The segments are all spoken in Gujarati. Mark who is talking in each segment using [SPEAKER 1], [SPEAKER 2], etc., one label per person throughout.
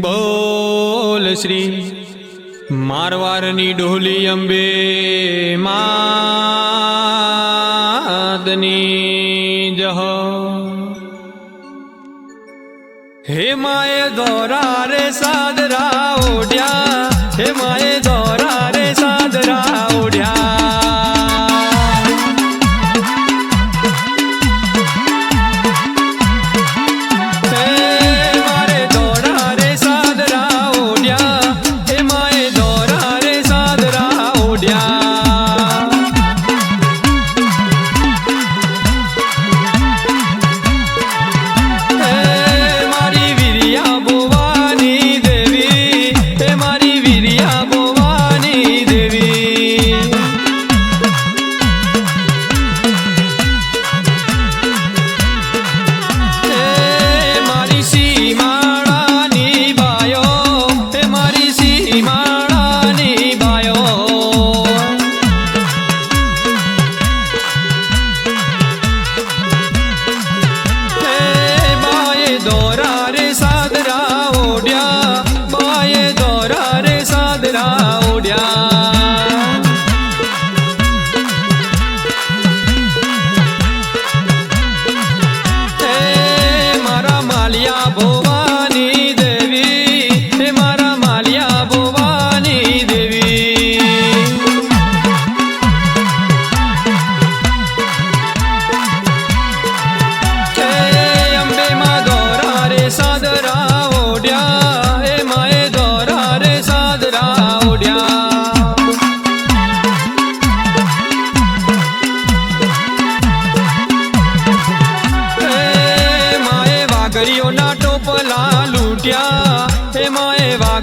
[SPEAKER 1] બોલ શ્રી મારવારની ડોલી અંબે માદની જહ. હે માએ દોરા રે સાદરા ઓઢ્યા, હે માએ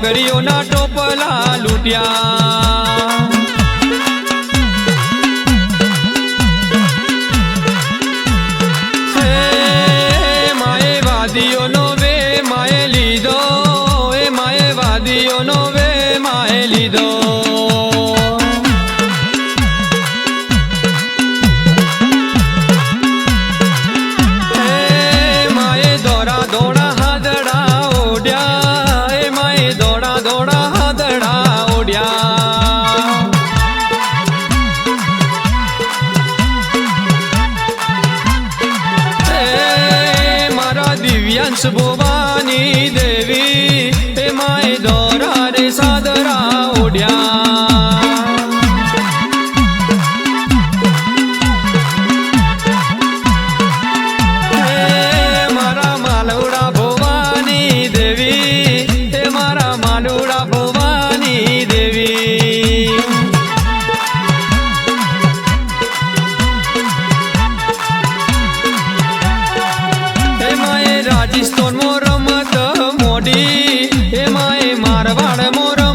[SPEAKER 1] પાઘડીઓના ટોપલા લૂટ્યા. 是不忘。தொடர்பான மூரோ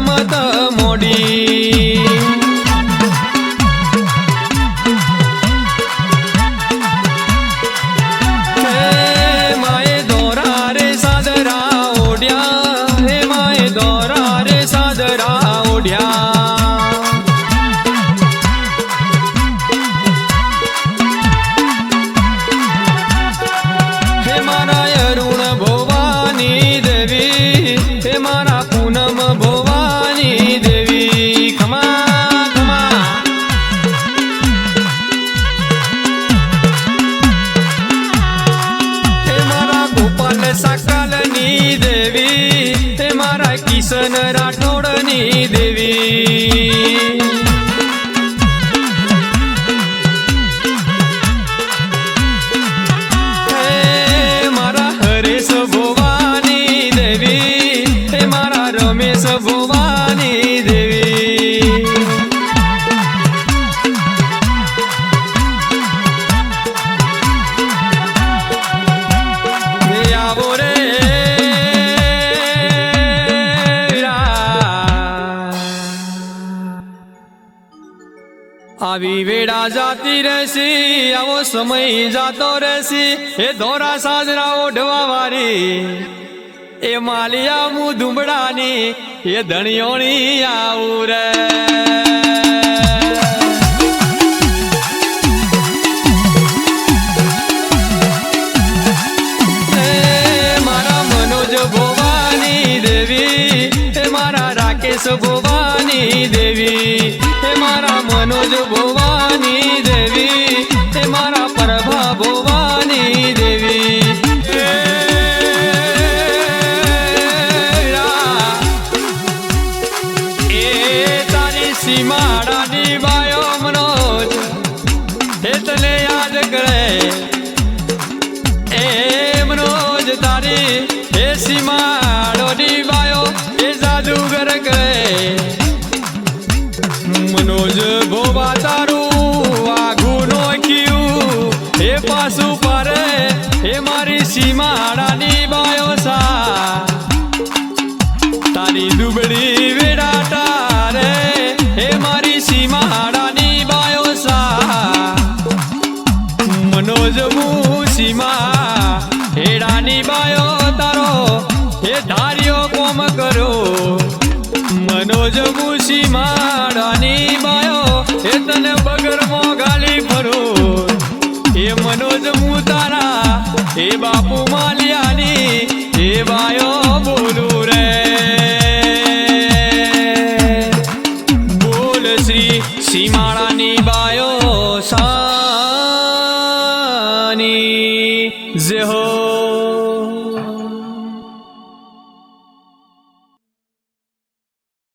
[SPEAKER 1] કિશન રાઠોડની દેવી. મારા હરેશ ભોવાની દેવી મારા રમેશ ભોવાની દેવી. આવી વેડા જાતી રહેશી, આવો સમય જાતો રહેશી, એ ધોરા સાજરા ઓઢવા વારી. એ માલિયા મુ ધુમડાની એ ધણિયોણી આવું રે. દેવી ભુવાની દેવી એ મારા મનોજ ભુવાની દેવી મનોજ ભોવા તારું આઘું નોખ્યું એ પાછું પરે એ મારી સીમાડાની બાયો મનોજ હું તારા એ બાપુ માલિયાની એ બાયો બોલું રે. બોલ શ્રી સીમાળાની બાયો સાની